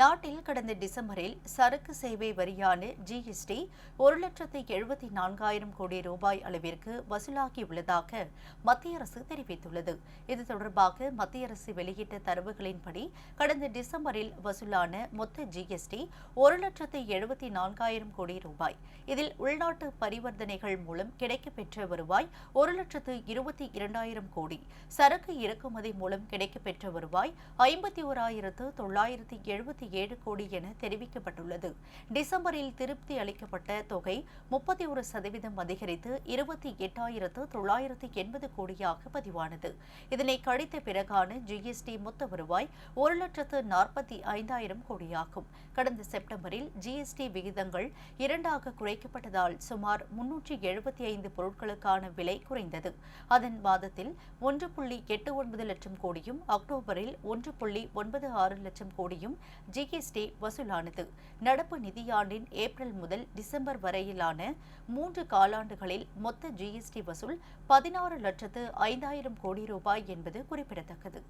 நாட்டில் கடந்த டிசம்பரில் சரக்கு சேவை வரியான ஜிஎஸ்டி ஒரு லட்சத்து எழுபத்தி நான்காயிரம் கோடி ரூபாய் அளவிற்கு வசூலாகியுள்ளதாக மத்திய அரசு தெரிவித்துள்ளது. இது தொடர்பாக மத்திய அரசு வெளியிட்ட தரவுகளின்படி கடந்த டிசம்பரில் வசூலான மொத்த ஜிஎஸ்டி ஒரு லட்சத்து எழுபத்தி நான்காயிரம் கோடி ரூபாய். இதில் உள்நாட்டு பரிவர்த்தனைகள் மூலம் கிடைக்கப்பெற்ற வருவாய் ஒரு லட்சத்து இருபத்தி இரண்டாயிரம் கோடி. சரக்கு இறக்குமதி மூலம் கிடைக்கப்பெற்ற வருவாய் ஐம்பத்தி ஓராயிரத்து தொள்ளாயிரத்தி எழுபத்தி இருபத்தி ஏழு கோடி என தெரிவிக்கப்பட்டுள்ளது. டிசம்பரில் திருப்தி அளிக்கப்பட்ட தொகை முப்பத்தி ஒரு சதவீதம் அதிகரித்து இருபத்தி எட்டாயிரத்து தொள்ளாயிரத்து எண்பது கோடியாக பதிவானது. இதனை கழித்த பிறகான ஜிஎஸ்டி மொத்த வருவாய் ஒரு லட்சத்து நாற்பத்தி ஐந்தாயிரம் கோடியாகும். கடந்த செப்டம்பரில் ஜிஎஸ்டி விகிதங்கள் இரண்டாக குறைக்கப்பட்டதால் சுமார் முன்னூற்றி எழுபத்தி ஐந்து பொருட்களுக்கான விலை குறைந்தது. அதன் மாதத்தில் ஒன்று புள்ளி எட்டு ஒன்பது லட்சம் கோடியும் அக்டோபரில் ஒன்று புள்ளி ஒன்பது ஆறு லட்சம் கோடியும் ஜிஎஸ்டி வசூலானது. நடப்பு நிதியாண்டின் ஏப்ரல் முதல் டிசம்பர் வரையிலான மூன்று காலாண்டுகளில் மொத்த ஜிஎஸ்டி வசூல் பதினாறு லட்சத்து ஐந்தாயிரம் கோடி ரூபாய் என்பது குறிப்பிடத்தக்கது.